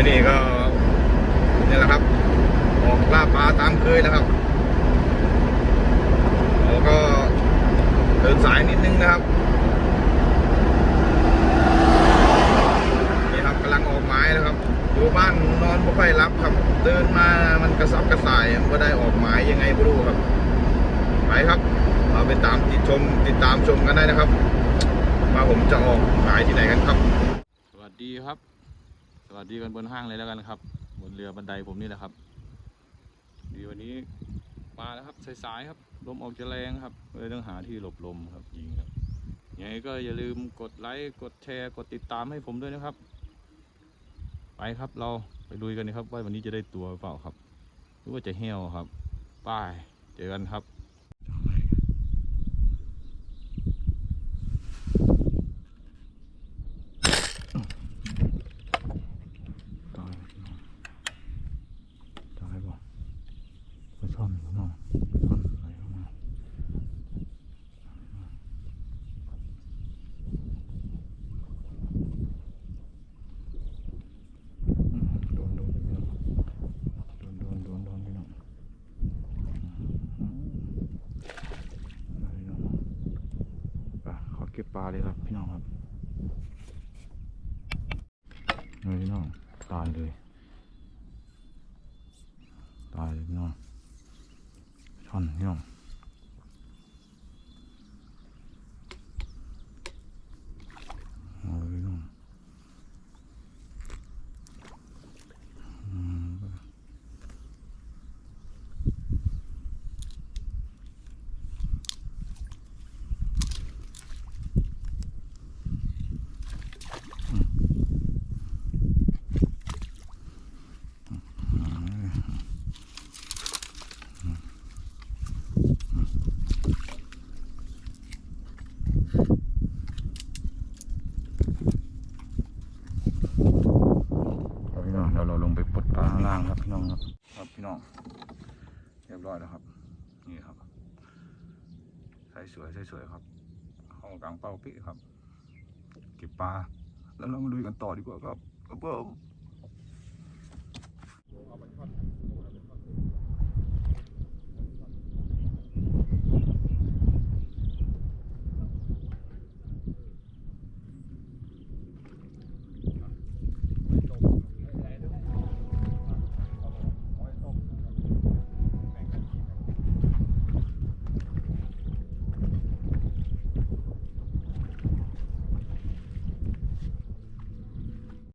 วันนี้ก็นี่แหละครับ ออกล่าปลาตามเคยนะครับแล้วก็เดินสายนิดนึงนะครับนี่ครับกำลังออกไม้แล้วครับอยู่บ้านนอนไม่ค่อยรับครับ เดินมามันกระซับกระส่ายว่าได้ออกหมายยังไงไม่รู้ครับไปครับเราไปตามติดชมติดตามชมกันได้นะครับว่าผมจะออกหมายที่ไหนกันครับ สวัสดีครับ สวัสดีกันบนห้างเลยแล้วกันครับ บนเรือบันไดผมนี่แหละครับ ดีวันนี้มาแล้วครับสายๆครับ ลมออกจะแรงครับเลยต้องหาที่หลบลมครับยิงครับยังไงก็อย่าลืมกดไลค์กดแชร์กดติดตามให้ผมด้วยนะครับ ไปครับเราไปลุยกันนะครับว่าวันนี้จะได้ตัวหรือเปล่าครับหรือว่าจะเหี้ยวครับไป้ายเจอกันครับ ตายตายบ่ไปซ่อนข้างนอกซ่อนอะไรข้างนอกอืมโดนโดนพี่น้องโดนโดนโดนโดนพี่น้องอืมอะไรพี่น้องไปขอเก็บปลาเลยครับพี่น้องครับพี่น้องตายเลย ตายเลยพี่น้อง ช่อนพี่น้องเอาเลยพี่น้องอืมครับพี่น้องเดี๋ยวเราลงไปปลดปลาข้างล่างครับ พี่น้องครับครับพี่น้องเรียบร้อยแล้วครับ นี่ครับใส่สวยใส่สวยครับเข้ากลางเป้าปิครับ เก็บปลาแล้วเรามาลุยกันต่อดีกว่าครับครับผม